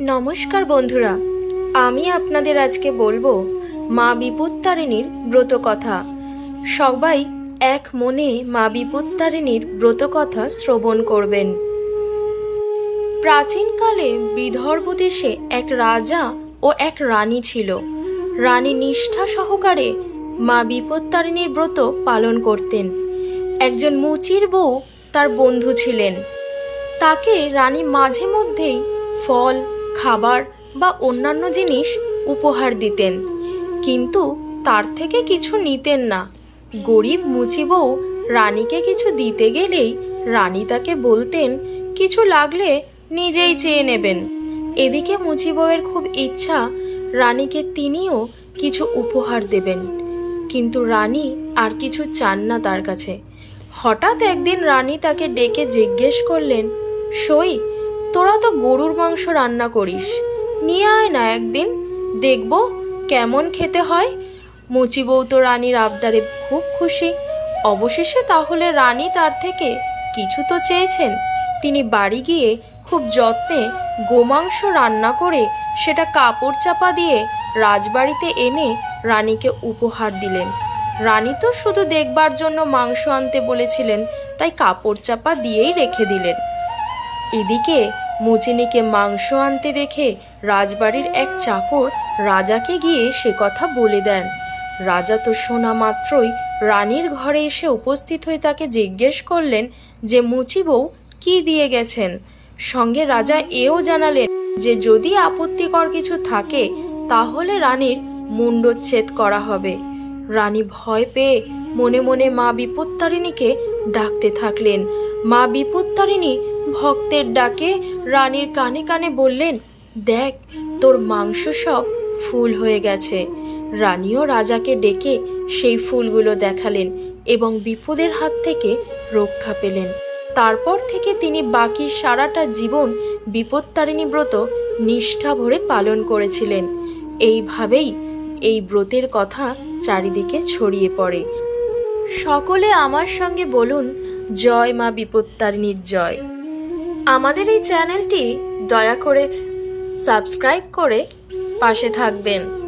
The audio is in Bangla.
নমস্কার বন্ধুরা, আমি আপনাদের আজকে বলব মা বিপত্তারিণীর ব্রত কথা সবাই এক মনে মা বিপত্তারিণীর ব্রত কথা শ্রবণ করবেন। প্রাচীনকালে বিদর্ভ দেশে এক রাজা ও এক রানী ছিল। রানী নিষ্ঠা সহকারে মা বিপত্তারিণীর ব্রত পালন করতেন। একজন মুচির বউ তার বন্ধু ছিলেন। তাকে রানী মাঝে মধ্যেই ফল খাবার বা অন্যান্য জিনিস উপহার দিতেন। কিন্তু তার থেকে কিছু নিতেন না। গরিব মুচি বউ রানীকে কিছু দিতে গেলেই রানী তাকে বলতেন, কিছু লাগলে নিজেই চেয়ে নেবেন। এদিকে মুচি বউয়ের খুব ইচ্ছা রানীকে তিনিও কিছু উপহার দেবেন। কিন্তু রানী আর কিছু চান না তার কাছে। হঠাৎ একদিন রানী তাকে ডেকে জিজ্ঞেস করলেন, সই তোরা তো গরুর মাংস রান্না করিস। নিয়ে আয় না একদিন, দেখব কেমন খেতে হয়। মুচি বউ তো রানীর আবদারে খুব খুশি। অবশেষে তাহলে রানী তার থেকে কিছু তো চেয়েছেন। তিনি বাড়ি গিয়ে খুব যত্নে গোমাংস রান্না করে সেটা কাপড় চাপা দিয়ে রাজবাড়িতে এনে রানীকে উপহার দিলেন। রানী তো শুধু দেখবার জন্য মাংস আনতে বলেছিলেন, তাই কাপড় চাপা দিয়েই রেখে দিলেন। এদিকে মুচিনিকে মাংস আনতে দেখে রাজবাড়ির এক চাকর রাজাকে গিয়ে সে কথা বলে দেন। রাজা তো শোনা মাত্রই রানীর ঘরে এসে উপস্থিত হয়ে তাকে জিজ্ঞেস করলেন যে, মুচি বউ, কি দিয়ে গেছেন? সঙ্গে রাজা এও জানালেন যে, যদি আপত্তিকর কিছু থাকে, তাহলে রানীর মুণ্ডচ্ছেদ করা হবে। রানী ভয় পেয়ে মনে মনে মা বিপত্তারিণীকে ডাকতে থাকলেন। মা বিপত্তারিণী ভক্তের ডাকে রানীর কানে কানে বললেন, দেখ, তোর মাংস সব ফুল হয়ে গেছে। রানীও রাজাকে ডেকে সেই ফুলগুলো দেখালেন এবং বিপদের হাত থেকে রক্ষা পেলেন। তারপর থেকে তিনি বাকি সারাটা জীবন বিপত্তারিণী ব্রত নিষ্ঠা ভরে পালন করেছিলেন। এইভাবেই এই ব্রতের কথা চারিদিকে ছড়িয়ে পড়ে। সকলে আমার সঙ্গে বলুন, জয় মা বিপত্তারিণীর জয়। আমাদের এই চ্যানেলটি দয়া করে সাবস্ক্রাইব করে পাশে থাকবেন।